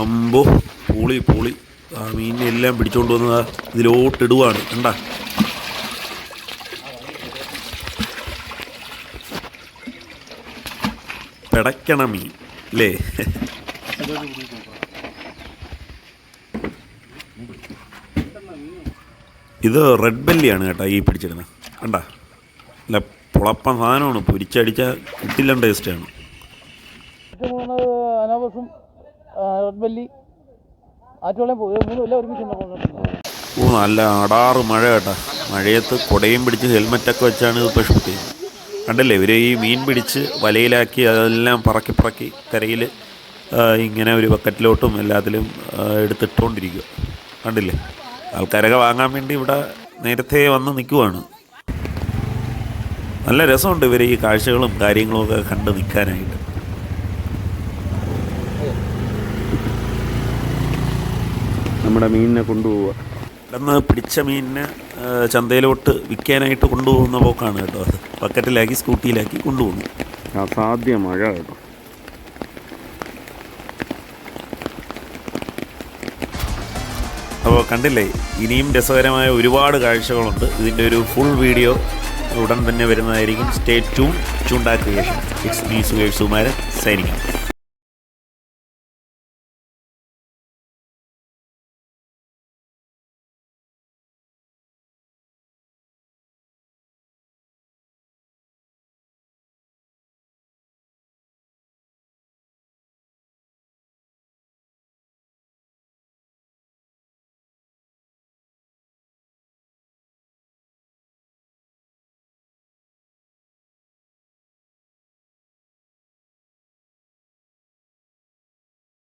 അമ്പോ പൂളി പൂളി. ആ മീനിനെ എല്ലാം പിടിച്ചോണ്ട് വന്നതാ ഇതിലോട്ടിടുവാണ്. കണ്ട? പിടയ്ക്കണ മീൻ അല്ലേ? ഇത് റെഡ് ബെല്ലിയാണ് കേട്ടോ ഈ പിടിച്ചിടുന്നത്. കണ്ട? അല്ല പുളപ്പൻ സാധനമാണ്. പൊരിച്ചടിച്ചാൽ കിട്ടില്ല ടേസ്റ്റാണ്. ഏറ്റവും കൂടുതൽ അനാബസും റെഡ് ബെല്ലി ആറ്റുവളയും മൂന്നും എല്ലാം ഒരുമിച്ച് കൊണ്ടുവന്നിട്ടുണ്ട്. ഓ നല്ല അടാറ് മഴ കേട്ടാ. മഴയത്ത് കുടയും പിടിച്ച് ഹെൽമെറ്റൊക്കെ വെച്ചാണ് ഇപ്പോൾ ഷൂട്ട് ചെയ്യുന്നത് കണ്ടില്ലേ ഇവർ ഈ മീൻ പിടിച്ച് വലയിലാക്കി അതെല്ലാം പറക്കി പറക്കി കരയിൽ ഇങ്ങനെ ഒരു ബക്കറ്റിലോട്ടും എല്ലാത്തിലും എടുത്തിട്ടുകൊണ്ടിരിക്കുക കണ്ടില്ലേ? ആൾക്കാരൊക്കെ വാങ്ങാൻ വേണ്ടി ഇവിടെ നേരത്തെ വന്ന് നിൽക്കുവാണ് നല്ല രസമുണ്ട് ഇവർ ഈ കാഴ്ചകളും കാര്യങ്ങളും ഒക്കെ കണ്ട് നിൽക്കാനായിട്ട്. നമ്മുടെ മീനിനെ കൊണ്ടുപോവുക. ഇവിടുന്ന് പിടിച്ച മീനിനെ ചന്തയിലോട്ട് വിൽക്കാനായിട്ട് കൊണ്ടുപോകുന്ന പോക്കാണ് കേട്ടോ അത്. ബക്കറ്റിലാക്കി സ്കൂട്ടിയിലാക്കി കൊണ്ടുപോകുന്നു അസാധ്യ മഴ കേട്ടോ. അപ്പോൾ കണ്ടില്ലേ ഇനിയും രസകരമായ ഒരുപാട് കാഴ്ചകളുണ്ട്. ഇതിന്റെ ഒരു ഫുൾ വീഡിയോ ഉടൻ തന്നെ വരുന്നതായിരിക്കും. Stay to Choonda creation it's me Sukesh Sumaran signing